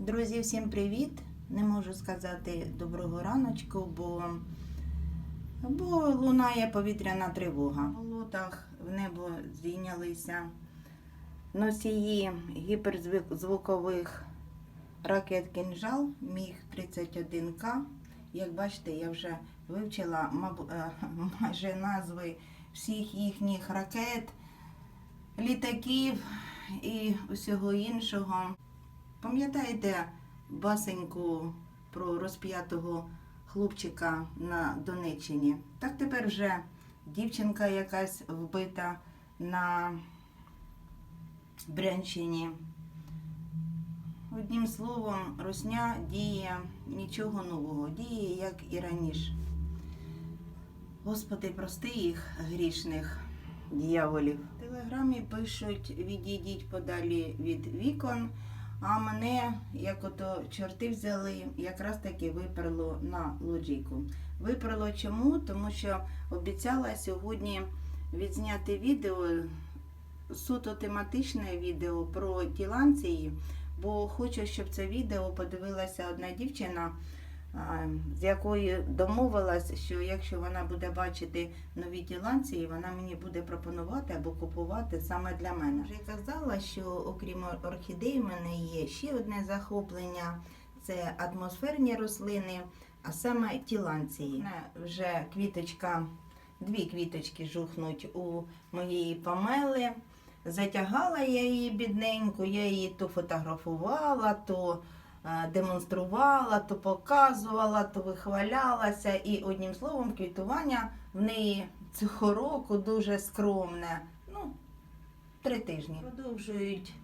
Друзі, всім привіт! Не можу сказати доброго раночку, бо, бо лунає повітряна тривога. У лотах в небо здійнялися носії гіперзвукових ракет кінжал Міг 31К. Як бачите, я вже вивчила е, майже назви всіх їхніх ракет, літаків і усього іншого. Пам'ятаєте басеньку про розп'ятого хлопчика на Донеччині? Так тепер вже дівчинка якась вбита на Брянщині. Одним словом, Росня діє нічого нового, діє як і раніше. Господи, прости їх грішних дьяволів. В телеграмі пишуть відійдіть подалі від вікон, а мене, як ото чорти взяли, якраз таки виперло на лоджійку. Виперло чому? Тому що обіцяла сьогодні відзняти відео, суто тематичне відео про тіланції, бо хочу, щоб це відео подивилася одна дівчина з якою домовилась, що якщо вона буде бачити нові тіланції, вона мені буде пропонувати або купувати саме для мене. Вже казала, що окрім орхідей, в мене є ще одне захоплення це атмосферні рослини, а саме тіланції. Вже квіточка, дві квіточки жухнуть у моєї помели. Затягала я її бідненьку, я її то фотографувала, то демонструвала, то показувала, то вихвалялася. І одним словом, квітування в неї цього року дуже скромне. Ну, три тижні. Продовжують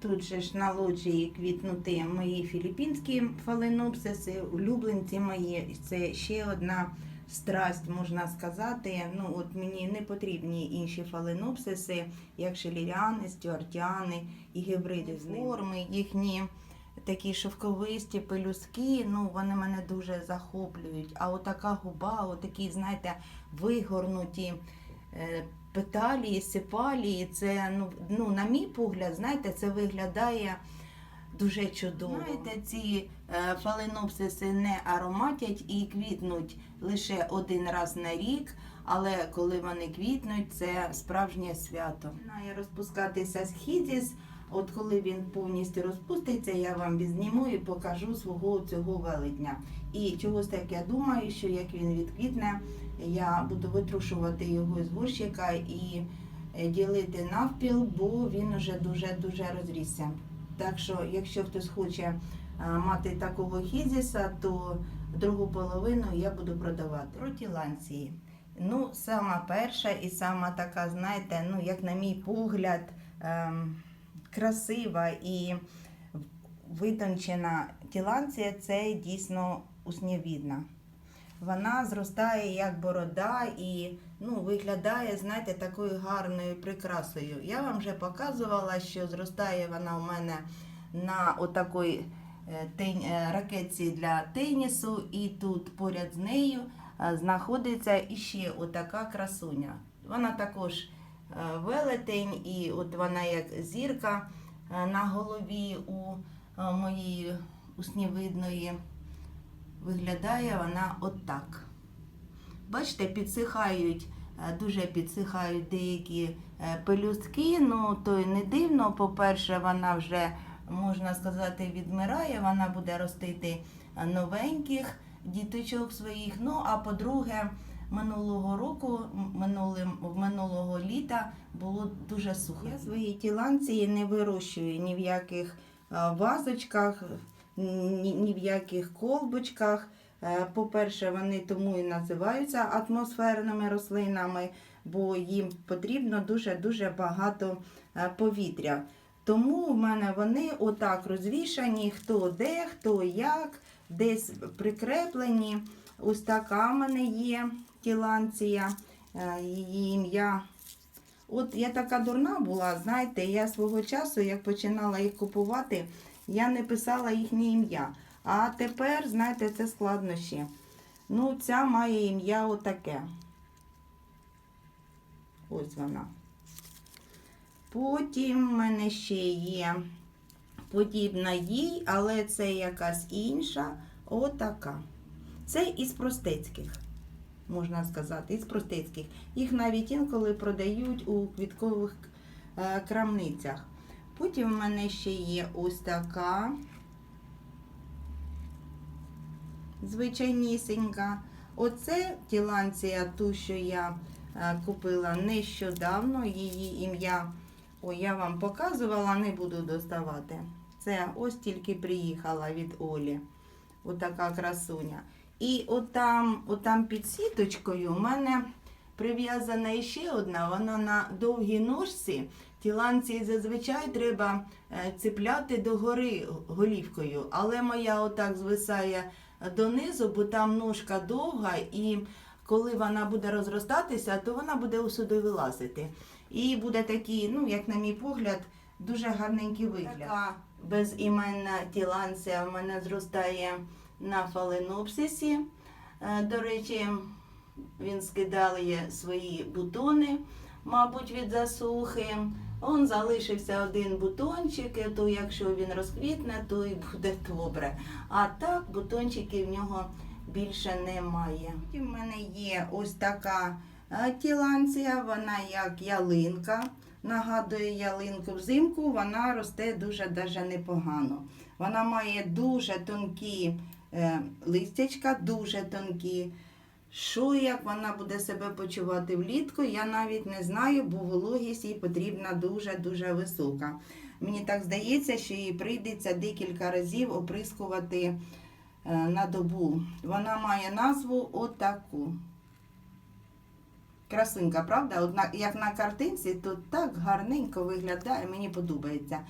тут же ж на лоджії квітнути мої філіппінські фаленопсиси, улюбленці мої. Це ще одна страсть, можна сказати. Ну, от мені не потрібні інші фаленопсиси, як шеліріани, стюартіани і гібриди з форми, їхні такі шовковисті пелюски, ну вони мене дуже захоплюють. А отака губа, отакі, знаєте, вигорнуті е, петалії, сепалії, це, ну, ну, на мій погляд, знаєте, це виглядає. Дуже чудово. Знаєте, ці е, фаленопсиси не ароматять і квітнуть лише один раз на рік, але коли вони квітнуть, це справжнє свято. Починає розпускатися східіс. От коли він повністю розпуститься, я вам відзніму і покажу свого цього велетня. І чогось так я думаю, що як він відквітне, я буду витрушувати його з горщика і е, ділити навпіл, бо він уже дуже дуже розрісся. Так що, якщо хтось хоче мати такого хізіса, то другу половину я буду продавати. Про тіланції. Ну, сама перша і сама така, знаєте, ну, як на мій погляд, ем, красива і витончена тіланція це дійсно уснєвідна. Вона зростає як борода і ну, виглядає, знаєте, такою гарною прикрасою. Я вам вже показувала, що зростає вона у мене на отакій е, е, ракетці для тенісу, і тут поряд з нею е, знаходиться іще отака красуня. Вона також велетень, і от вона як зірка е, на голові у е, моєї уснівидної. Виглядає вона отак. Бачите, підсихають, е, дуже підсихають деякі е, пелюстки. Ну, то й не дивно. По-перше, вона вже, можна сказати, відмирає, вона буде ростити е, новеньких діточок своїх. Ну, а по-друге, минулого року, минулим, минулого літа було дуже сухо. Я свої тіланції не вирощую ні в яких е, вазочках, ні, ні в яких колбочках. Е, По-перше, вони тому і називаються атмосферними рослинами, бо їм потрібно дуже-дуже багато е, повітря. Тому в мене вони отак розвішані, хто де, хто як, десь прикреплені. Ось така в мене є тіланція, е, її ім'я. От я така дурна була, знаєте, я свого часу, як починала їх купувати, я не писала їхнє ім'я. А тепер, знаєте, це складнощі. Ну, ця має ім'я отаке. Ось вона. Потім в мене ще є подібна їй, але це якась інша. Отака. Це із простецьких, можна сказати, із простецьких. Їх навіть інколи продають у квіткових е, крамницях. Потім в мене ще є ось така звичайнісінька. Оце тіланція, ту, що я е, купила нещодавно. Її ім'я, ой, я вам показувала, не буду доставати. Це ось тільки приїхала від Олі. Отака красуня. І отам, отам під сіточкою у мене прив'язана ще одна, вона на довгій ножці. Тіланці зазвичай треба е, цепляти догори голівкою, але моя отак звисає донизу, бо там ножка довга, і коли вона буде розростатися, то вона буде усюди вилазити. І буде такий, ну, як на мій погляд, дуже гарненький вигляд. Така безіменна тіланція в мене зростає на фаленопсисі. Е, До речі, він скидає свої бутони, мабуть, від засухи. Он залишився один бутончик, то якщо він розквітне, то і буде добре. А так бутончиків в нього більше немає. В мене є ось така е, тіланція, вона як ялинка. Нагадує ялинку взимку, вона росте дуже даже непогано. Вона має дуже тонкі листячка, дуже тонкі. Що як вона буде себе почувати влітку, я навіть не знаю, бо вологість їй потрібна дуже-дуже висока. Мені так здається, що їй прийдеться декілька разів оприскувати е, на добу. Вона має назву отаку. Красунька, правда? Як на картинці, то так гарненько виглядає, мені подобається.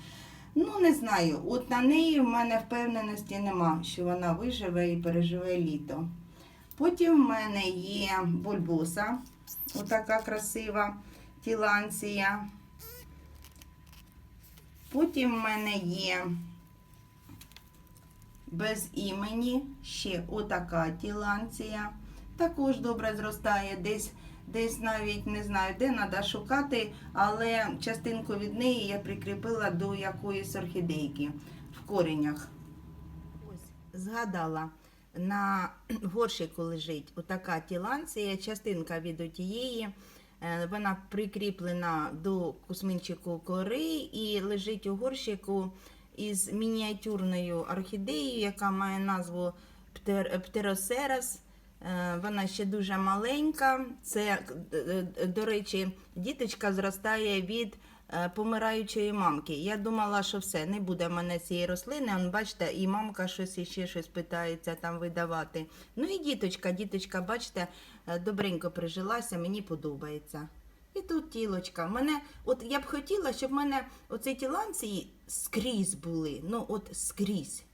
Ну, не знаю, от на неї в мене впевненості нема, що вона виживе і переживе літо. Потім в мене є бульбоса, отака красива тіланція. Потім в мене є без імені ще отака тіланція. Також добре зростає, десь, десь навіть не знаю, де треба шукати, але частинку від неї я прикріпила до якоїсь орхідейки в коренях. Ось, згадала на горщику лежить отака тіланція, частинка від отієї. Е, Вона прикріплена до кусминчику кори і лежить у горщику із мініатюрною орхідеєю, яка має назву Птер- Птеросерас. Е, Вона ще дуже маленька. Це, е, е, до речі, діточка зростає від помираючої мамки. Я думала, що все, не буде в мене цієї рослини. Он, бачите, і мамка щось іще щось питається там видавати. Ну і діточка, діточка, бачите, добренько прижилася, мені подобається. І тут тілочка. Мене, от я б хотіла, щоб в мене оці тіланці скрізь були. Ну, от скрізь.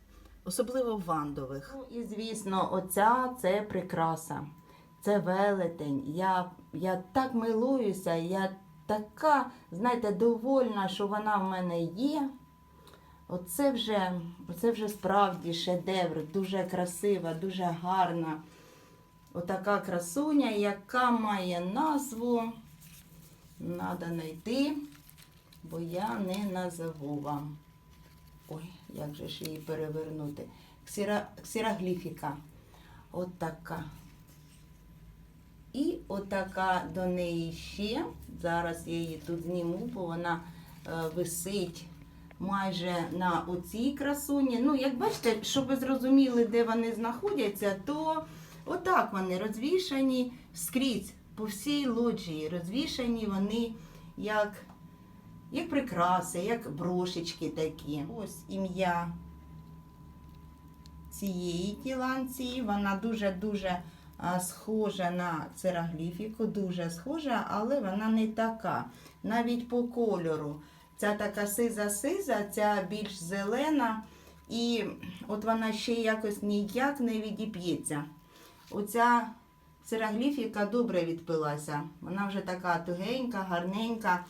Особливо в вандових. Ну і звісно, оця це прикраса. Це велетень. Я, я так милуюся, я така, знаєте, довольна, що вона в мене є. Оце вже, оце вже справді шедевр, дуже красива, дуже гарна. Отака красуня, яка має назву. Надо знайти, бо я не назову вам. Як же ж її перевернути? Ксіра, ксірогліфіка. От така. І отака до неї ще. Зараз я її тут зніму, бо вона е, висить майже на оцій красуні. Ну, як бачите, щоб ви зрозуміли, де вони знаходяться, то отак вони розвішані скрізь по всій лоджії. Розвішані вони як, як прикраси, як брошечки такі. Ось ім'я цієї тіланції. Вона дуже-дуже схожа на церагліфіку, дуже схожа, але вона не така. Навіть по кольору. Ця така сиза-сиза, ця більш зелена. І от вона ще якось ніяк не відіп'ється. Оця церагліфіка добре відпилася. Вона вже така тугенька, гарненька.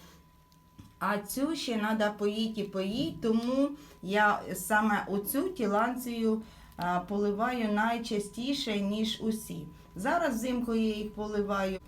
А цю ще треба поїти і поїти, тому я саме оцю тіланцію поливаю найчастіше, ніж усі. Зараз взимку я їх поливаю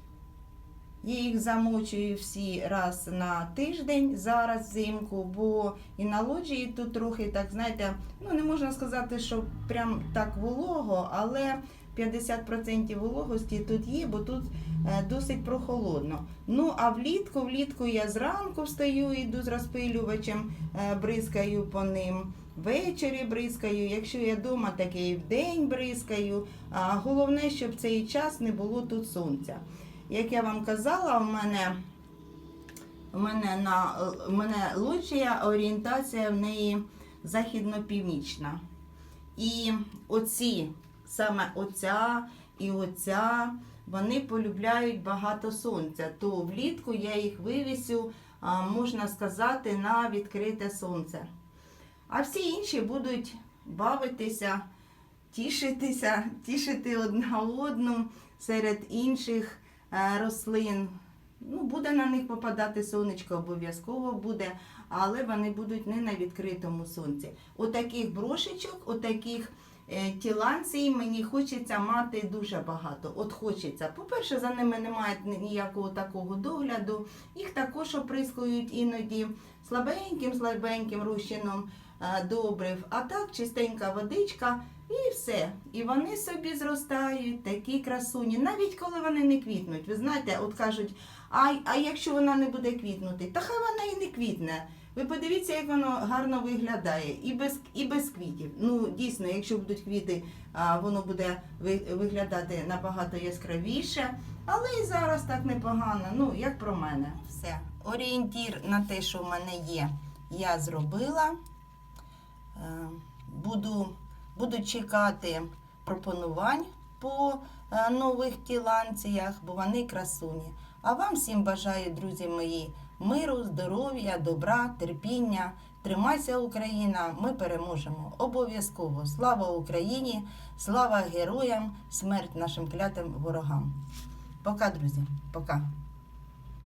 Я їх замочую всі раз на тиждень зараз взимку, бо і на лоджії тут трохи так, знаєте, ну не можна сказати, що прям так волого, але 50% вологості тут є, бо тут е, досить прохолодно. Ну а влітку, влітку я зранку встаю, йду з розпилювачем, е, бризкаю по ним. Ввечері бризкаю, якщо я вдома, так і вдень бризкаю. А головне, щоб в цей час не було тут сонця. Як я вам казала, у мене, у мене, на, у мене лоджія, орієнтація в неї західно-північна. І оці, саме оця і оця, вони полюбляють багато сонця. То влітку я їх вивісю, можна сказати, на відкрите сонце. А всі інші будуть бавитися, тішитися, тішити одна одну серед інших е, рослин. Ну, буде на них попадати сонечко, обов'язково буде, але вони будуть не на відкритому сонці. Отаких брошечок, отаких тіланцій мені хочеться мати дуже багато. От хочеться. По-перше, за ними немає ніякого такого догляду. Їх також оприскують іноді слабеньким, слабеньким розчином е, добрив. А так чистенька водичка і все. І вони собі зростають, такі красуні, навіть коли вони не квітнуть. Ви знаєте, от кажуть, а, а якщо вона не буде квітнути, та хай вона і не квітне. Ви подивіться, як воно гарно виглядає, і без, і без квітів. Ну, дійсно, якщо будуть квіти, воно буде виглядати набагато яскравіше. Але і зараз так непогано, ну, як про мене. Все. Орієнтір на те, що в мене є, я зробила. Е, Буду, буду чекати пропонувань по е, нових тіланціях, бо вони красуні. А вам всім бажаю, друзі мої, миру, здоров'я, добра, терпіння. Тримайся, Україна! Ми переможемо обов'язково. Слава Україні! Слава героям! Смерть нашим клятим ворогам! Пока, друзі, пока!